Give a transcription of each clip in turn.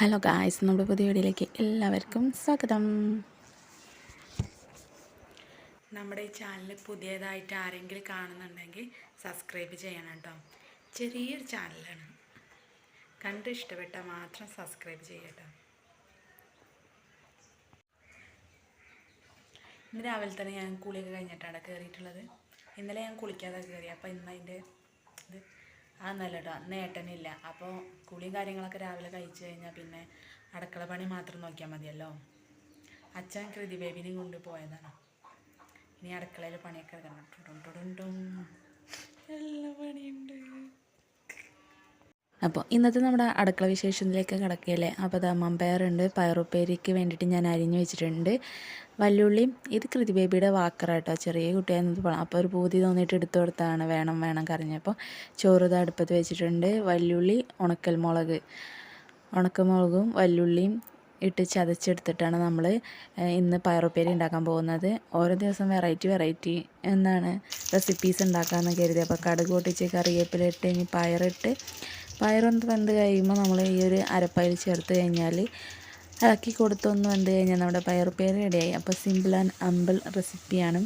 Hello guys നമ്മുടെ പുതിയ വീഡിയോയിലേക്ക് എല്ലാവർക്കും സ്വാഗതം. നമ്മുടെ ഈ ചാനൽ പുതിയതായിട്ട് ആരെങ്കിലും കാണുന്നുണ്ടെങ്കിൽ സബ്സ്ക്രൈബ് ചെയ്യണം കേട്ടോ. ചെറിയൊരു ചാനലാണ്. കണ്ട് ഇഷ്ടപ്പെട്ടാൽ മാത്രം സബ്സ്ക്രൈബ് ചെയ്യട്ടോ ഇന്ന് രാവിലെ തന്നെ ഞാൻ കുളിയൊക്കെ കഴിഞ്ഞിട്ടാണ് കയറിയിട്ടുള്ളത് ഇന്നലെ ഞാൻ കുളിക്കാതെ കയറി അപ്പോൾ ഇന്ന് അതിന്റെ ഇത് ആ നല്ലട്ടോ അന്ന് ഏട്ടനില്ല. അപ്പോൾ കുളിയും കാര്യങ്ങളൊക്കെ രാവിലെ കഴിച്ചു കഴിഞ്ഞാൽ പിന്നെ അടുക്കള പണി മാത്രം നോക്കിയാൽ മതിയല്ലോ. അച്ഛൻ കൃതി ബേബിനെയും കൊണ്ട് പോയതാണ്. ഇനി അടുക്കളയിൽ പണിയൊക്കെ എടുക്കണം ടുടും ടുടും. എല്ലാ പണിയുണ്ട്. അപ്പോൾ ഇന്നത്തെ നമ്മുടെ അടുക്കള വിശേഷത്തിലേക്ക് കിടക്കുകയല്ലേ? അപ്പോൾ അത് മമ്പയറുണ്ട് പയറുപ്പേരിക്ക് വേണ്ടിയിട്ട് ഞാൻ അരിഞ്ഞു വെച്ചിട്ടുണ്ട്. വല്ലുള്ളിയും ഇത് കൃതി ബേബിയുടെ വാക്കറാട്ടോ ചെറിയ കുട്ടിയായിരുന്നു പോകണം അപ്പോൾ ഒരു പൂതി തോന്നിയിട്ട് എടുത്തു കൊടുത്താണ്. വേണം വേണം കറിഞ്ഞപ്പോൾ ചോറ് അടുപ്പത്ത് വെച്ചിട്ടുണ്ട്. വല്ലുള്ളി ഉണക്കൽ മുളക് ഉണക്കമുളകും വല്ലുള്ളിയും ഇട്ട് ചതച്ചെടുത്തിട്ടാണ് നമ്മൾ ഇന്ന് പയറുപ്പേരി ഉണ്ടാക്കാൻ പോകുന്നത്. ഓരോ ദിവസം വെറൈറ്റി വെറൈറ്റി എന്നാണ് റെസിപ്പീസ് ഉണ്ടാക്കാമെന്ന് കരുതി. അപ്പോൾ കടുക് പൊട്ടിച്ച് കറിവേപ്പില ഇട്ട് ഇനി പയറിട്ട് പയറൊന്ന് വെന്ത് കഴിയുമ്പോൾ നമ്മൾ ഈ ഒരു അരപ്പയിൽ ചേർത്ത് കഴിഞ്ഞാൽ ഇളക്കി കൊടുത്തൊന്ന് വെന്ത് കഴിഞ്ഞാൽ നമ്മുടെ പയർ പേര് റെഡിയായി. അപ്പോൾ സിമ്പിൾ ആൻഡ് അമ്പിൾ റെസിപ്പിയാണ്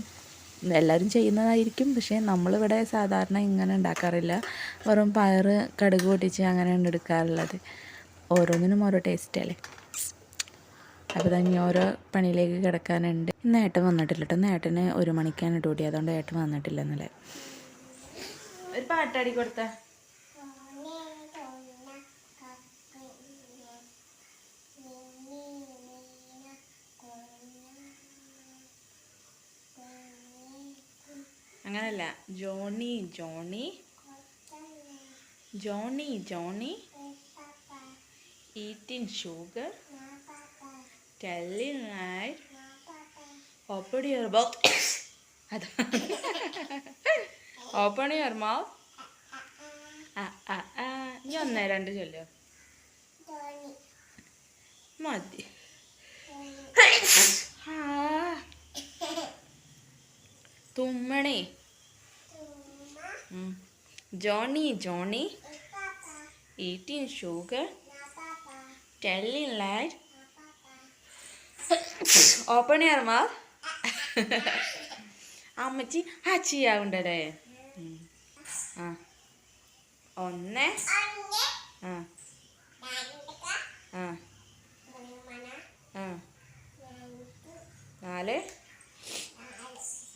എല്ലാവരും ചെയ്യുന്നതായിരിക്കും. പക്ഷേ നമ്മളിവിടെ സാധാരണ ഇങ്ങനെ ഉണ്ടാക്കാറില്ല. വെറും പയർ കടുക് പൊട്ടിച്ച് അങ്ങനെയാണ് എടുക്കാറുള്ളത്. ഓരോന്നിനും ഓരോ ടേസ്റ്റ് അല്ലേ? അപ്പോൾ തന്നെ ഓരോ പണിയിലേക്ക് കിടക്കാനുണ്ട്. ഇന്ന് ഏട്ടൻ വന്നിട്ടില്ല കേട്ടോ ഇന്ന് ഏട്ടന് ഒരു മണിക്കാണ് ഡ്യൂട്ടി അതുകൊണ്ട് ഏട്ടൻ വന്നിട്ടില്ല എന്നല്ലേ ഒരു പാട്ടാടി കൊടുത്ത. അങ്ങനല്ല. Johnny Johnny. Johnny Johnny. Eating sugar telling light open your mouth അത് ഓപ്പൺ യുവർ മൗത്ത് ഇനി ഒന്നേ രണ്ട് ചൊല്ലോ. മതി. Johnny Johnny eating sugar telling light open ചെയ്യാർ മാ അമ്മച്ചി ഹച്ചിയാവുണ്ടല്ലേ ഉം. ആ. ഒന്ന്. ആ. ആ. ആ. നാല്.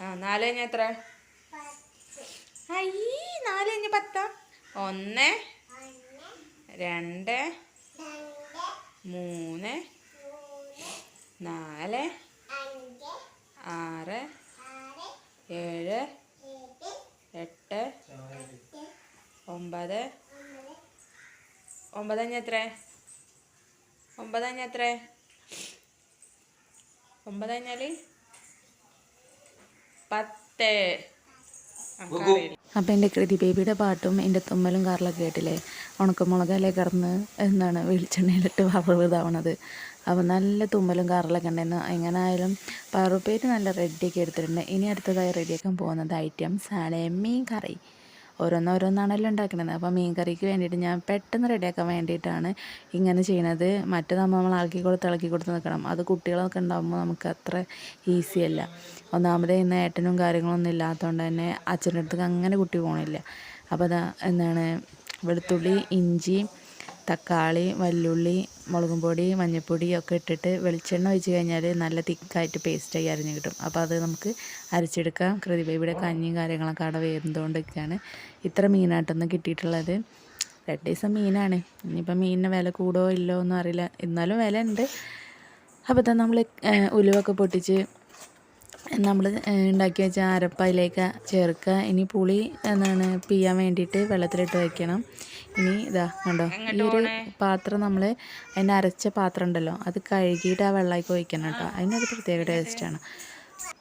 ആ നാല് കഴിഞ്ഞ എത്ര അയ്യേ നാല് കഴിഞ്ഞ് പത്താ ഒന്ന് രണ്ട് മൂന്ന് നാല് ആറ് ഏഴ് എട്ട് ഒമ്പത്. ഒമ്പത് കഴിഞ്ഞ എത്ര? ഒമ്പത് കഴിഞ്ഞ എത്ര? ഒമ്പത് കഴിഞ്ഞാൽ പത്ത്. അപ്പം എന്റെ കൃതി ബേബിയുടെ പാട്ടും എന്റെ തുമ്മലും കാറിലൊക്കെ കേട്ടില്ലേ? ഉണക്കമുളകല്ലേ കറന്ന് എന്നാണ് വെളിച്ചെണ്ണയിലിട്ട് വറവിതാവണത് അപ്പം നല്ല തുമ്മലും കാറിലൊക്കെ ഉണ്ടായിരുന്നു എങ്ങനെയായാലും പറുപ്പേര് നല്ല റെഡിയൊക്കെ എടുത്തിട്ടുണ്ട്. ഇനി അടുത്തതായി റെഡിയാക്കാൻ പോകുന്നത് ഐറ്റംസ് ആണ് മീൻ കറി. ഓരോന്നോരോന്നാണല്ലോ ഉണ്ടാക്കുന്നത് അപ്പോൾ മീൻ കറിക്ക് വേണ്ടിയിട്ട് ഞാൻ പെട്ടെന്ന് റെഡിയാക്കാൻ വേണ്ടിയിട്ടാണ് ഇങ്ങനെ ചെയ്യുന്നത് മറ്റേതാകുമ്പോൾ നമ്മൾ ഇളക്കി കൊടുത്ത് ഇളക്കി കൊടുത്ത് നിൽക്കണം അത് കുട്ടികളൊക്കെ ഉണ്ടാകുമ്പോൾ നമുക്ക് അത്ര ഈസി അല്ല ഒന്നാമത് ഇന്ന് ഏട്ടനും കാര്യങ്ങളൊന്നും ഇല്ലാത്തതുകൊണ്ട് തന്നെ അച്ഛന്റെ അടുത്തേക്ക് അങ്ങനെ കുട്ടി പോകണില്ല അപ്പോൾ അതാ എന്താണ് വെളുത്തുള്ളി ഇഞ്ചി തക്കാളി വല്ലുള്ളി മുളകും പൊടി മഞ്ഞൾപ്പൊടി ഒക്കെ ഇട്ടിട്ട് വെളിച്ചെണ്ണ ഒഴിച്ച് കഴിഞ്ഞാൽ നല്ല തിക്കായിട്ട് പേസ്റ്റായി അരിഞ്ഞ് കിട്ടും. അപ്പോൾ അത് നമുക്ക് അരച്ചെടുക്കാം. കൃതി ഇവിടെ കഞ്ഞിയും കാര്യങ്ങളൊക്കെ അവിടെ വരുന്നതുകൊണ്ടൊക്കെയാണ് ഇത്ര മീനായിട്ടൊന്നും കിട്ടിയിട്ടുള്ളത്. രണ്ട് ദിവസം മീനാണ്. ഇനിയിപ്പോൾ മീനിന് വില കൂടോ ഇല്ലോ ഒന്നും അറിയില്ല. എന്നാലും വില ഉണ്ട് അപ്പോൾ തന്നെ നമ്മൾ ഉലുവൊക്കെ പൊട്ടിച്ച് നമ്മൾ ഉണ്ടാക്കി വെച്ച അരപ്പയിലേക്ക് ചേർക്കുക. ഇനി പുളി എന്നാണ് പിയാൻ വേണ്ടിയിട്ട് വെള്ളത്തിലിട്ട് വയ്ക്കണം ഇനി ഇതാ കണ്ടോ ഈ ഒരു പാത്രം നമ്മൾ അതിന്റെ അരച്ച പാത്രം ഉണ്ടല്ലോ അത് കഴുകിയിട്ട് ആ വെള്ളമൊക്കെ ഒഴിക്കണം കേട്ടോ. അതിനൊരു പ്രത്യേക ടേസ്റ്റാണ്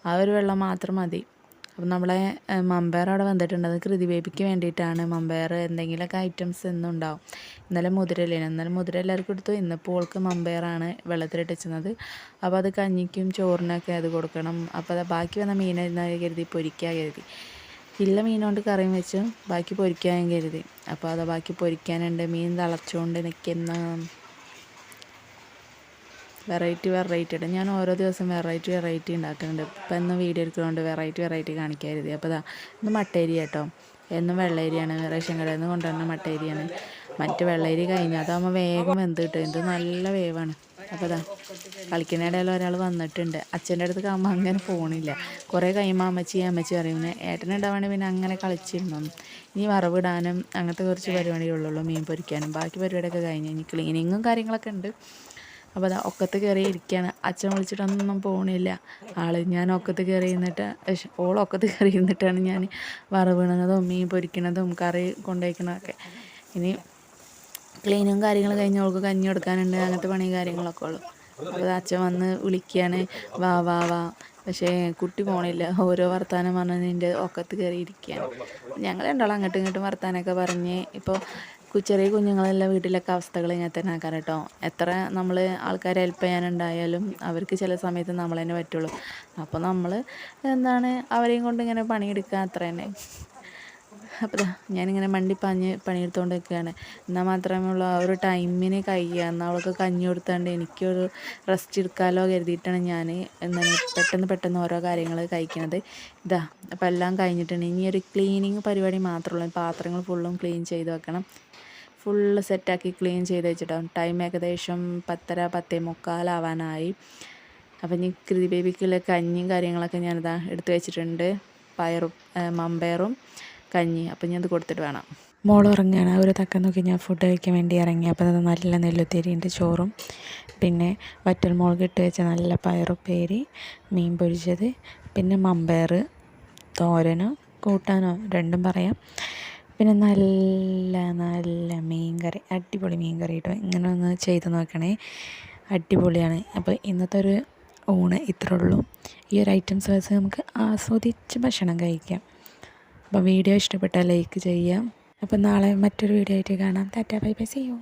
ആ ഒരു വെള്ളം മാത്രം മതി. അപ്പം നമ്മളെ മമ്പയർ അവിടെ വന്നിട്ടുണ്ട്. അത് കൃതി ബേബിക്ക് വേണ്ടിയിട്ടാണ്. മമ്പയർ എന്തെങ്കിലുമൊക്കെ ഐറ്റംസ് എന്നും ഉണ്ടാവും ഇന്നലെ മുതിരല്ലേ? ഇന്നലെ മുതിര എല്ലാവർക്കും എടുത്തു. ഇന്നിപ്പോൾ ഓൾക്ക് മമ്പയറാണ് വെള്ളത്തിലിട്ട് വെച്ചത് അപ്പോൾ അത് കഞ്ഞിക്കും ചോറിനൊക്കെ അത് കൊടുക്കണം. അപ്പോൾ ബാക്കി വന്ന മീൻ കരുതി? പൊരിക്കാൻ കരുതി. ഇല്ല മീനുകൊണ്ട് കൊണ്ട് കറിയും വെച്ച് ബാക്കി പൊരിക്കാൻ കരുതി. അപ്പോൾ അത് ബാക്കി പൊരിക്കാനുണ്ട്. മീൻ തിളച്ചുകൊണ്ട് നിൽക്കുന്ന വെറൈറ്റി വെറൈറ്റി ഞാൻ ഓരോ ദിവസം വെറൈറ്റി വെറൈറ്റി ഉണ്ടാക്കുന്നുണ്ട് ഇപ്പം ഇന്ന് വീഡിയോ എടുക്കുന്നതുകൊണ്ട് വെറൈറ്റി വെറൈറ്റി കാണിക്കരുത്. അപ്പോൾ ഇതാ ഇന്ന് മട്ടേരി കേട്ടോ. എന്നും വെള്ളേരിയാണ് റേഷൻ കടയിൽ നിന്ന് കൊണ്ടുവരുന്ന മട്ടേരിയാണ്. മറ്റ് വെള്ളേരി കഴിഞ്ഞാൽ അതാകുമ്പോൾ വേഗം വെന്ത് കിട്ടും. ഇത് നല്ല വേവാണ്. അപ്പോൾ ഇതാ കളിക്കുന്നിടയിൽ ഒരാൾ വന്നിട്ടുണ്ട്. അച്ഛന്റെ അടുത്ത് ആകുമ്പോൾ അങ്ങനെ ഫോണില്ല കുറേ കഴിയുമ്പോൾ അമ്മച്ചി അമ്മച്ചി പറയും ഏട്ടനുണ്ടാവുകയാണെങ്കിൽ പിന്നെ അങ്ങനെ കളിച്ചിരുന്നു. ഇനി വറവിടാനും അങ്ങനത്തെ കുറച്ച് പരിപാടികളുള്ളൂ മീൻ പൊരിക്കാനും. ബാക്കി പരിപാടിയൊക്കെ കഴിഞ്ഞ് ഇനി ക്ലീനിങ്ങും കാര്യങ്ങളൊക്കെ ഉണ്ട്. അപ്പോൾ അതാ ഒക്കത്ത് കയറി ഇരിക്കുകയാണ് അച്ഛൻ വിളിച്ചിട്ടൊന്നും പോകണില്ല ആൾ ഞാൻ ഒക്കത്ത് കയറി ഇരുന്നിട്ട് ഓൾ ഒക്കത്ത് കയറി ഇരുന്നിട്ടാണ് ഞാൻ വറവിണതും മീൻ പൊരിക്കണതും കറി കൊണ്ടുവയ്ക്കണതൊക്കെ ഇനി ക്ലീനും കാര്യങ്ങളും കഴിഞ്ഞ് അവൾക്ക് കഞ്ഞി കൊടുക്കാനുണ്ട് അങ്ങനത്തെ പണിയും കാര്യങ്ങളൊക്കെ ഉള്ളു. അപ്പോൾ അച്ഛൻ വന്ന് വിളിക്കുകയാണ് വാ വാ വാ. പക്ഷേ കുട്ടി പോണില്ല. ഓരോ വർത്താനം പറഞ്ഞതിന്റെ ഒക്കത്ത് കയറി ഇരിക്കുകയാണ് ഞങ്ങൾ രണ്ടാളും അങ്ങോട്ടും ഇങ്ങോട്ടും വർത്താനമൊക്കെ പറഞ്ഞ് ഇപ്പോൾ ചെറിയ കുഞ്ഞുങ്ങളെല്ലാം വീട്ടിലൊക്കെ അവസ്ഥകൾ ഇങ്ങനെ തന്നെ ആക്കാൻ കേട്ടോ എത്ര നമ്മൾ ആൾക്കാരെ ഹെൽപ്പ് ചെയ്യാനുണ്ടായാലും അവർക്ക് ചില സമയത്ത് നമ്മൾ പറ്റുള്ളൂ. അപ്പോൾ നമ്മൾ എന്താണ് അവരെയും കൊണ്ട് ഇങ്ങനെ പണിയെടുക്കുക അത്ര തന്നെ അപ്പോൾ ഞാനിങ്ങനെ മണ്ടി പഞ്ഞ് നിൽക്കുകയാണ് എന്നാൽ മാത്രമേ ഉള്ളൂ ആ ഒരു ടൈമിന് കഴിയുക. എന്നാൽ അവൾക്ക് കഞ്ഞി കൊടുത്താണ്ട് എനിക്കൊരു റെസ്റ്റ് എടുക്കാമല്ലോ കരുതിയിട്ടാണ് ഞാൻ എന്താണ് പെട്ടെന്ന് പെട്ടെന്ന് ഓരോ കാര്യങ്ങൾ കഴിക്കണത്. ഇതാ അപ്പോൾ എല്ലാം കഴിഞ്ഞിട്ടുണ്ട് ഇനി ഒരു ക്ലീനിങ് പരിപാടി മാത്രമേ ഉള്ളൂ. പാത്രങ്ങൾ ഫുള്ളും ക്ലീൻ ചെയ്ത് വെക്കണം. ഫുള്ള് സെറ്റാക്കി ക്ലീൻ ചെയ്ത് വെച്ചിട്ടാവും ടൈം ഏകദേശം പത്തര പത്തേ മുക്കാലാവാനായി അപ്പം ഇനി കൃതി ബേബിക്കുള്ള കഞ്ഞിയും കാര്യങ്ങളൊക്കെ ഞാനിതാ എടുത്തു വെച്ചിട്ടുണ്ട്. പയറും മമ്പയറും. കഞ്ഞി അപ്പം ഞാൻ അത് കൊടുത്തിട്ട് വേണം. മോൾ ഉറങ്ങുകയാണ്. ഒരു തക്കം നോക്കി ഞാൻ ഫുഡ് കഴിക്കാൻ വേണ്ടി ഇറങ്ങി. അപ്പോൾ അത് നല്ല നെല്ലുത്തേരിന്റെ ചോറും. പിന്നെ വറ്റൽ മുളക് ഇട്ട് വെച്ച നല്ല പയറുപ്പേരി മീൻ പൊരിച്ചത് പിന്നെ മമ്പയർ തോരനോ കൂട്ടാനോ രണ്ടും പറയാം. പിന്നെ നല്ല നല്ല മീൻകറി അടിപൊളി മീൻകറി കേട്ടോ. ഇങ്ങനെ ഒന്ന് ചെയ്ത് നോക്കണേ. അടിപൊളിയാണ്. അപ്പോൾ ഇന്നത്തെ ഒരു ഊണ് ഇത്രയുള്ളൂ ഈ ഒരു ഐറ്റംസ് വെച്ച് നമുക്ക് ആസ്വദിച്ച് ഭക്ഷണം കഴിക്കാം. അപ്പോൾ വീഡിയോ ഇഷ്ടപ്പെട്ടാൽ ലൈക്ക് ചെയ്യാം അപ്പോൾ നാളെ മറ്റൊരു വീഡിയോ ആയിട്ട് കാണാം. ടാറ്റാ ബൈ ബൈ ചെയ്യൂ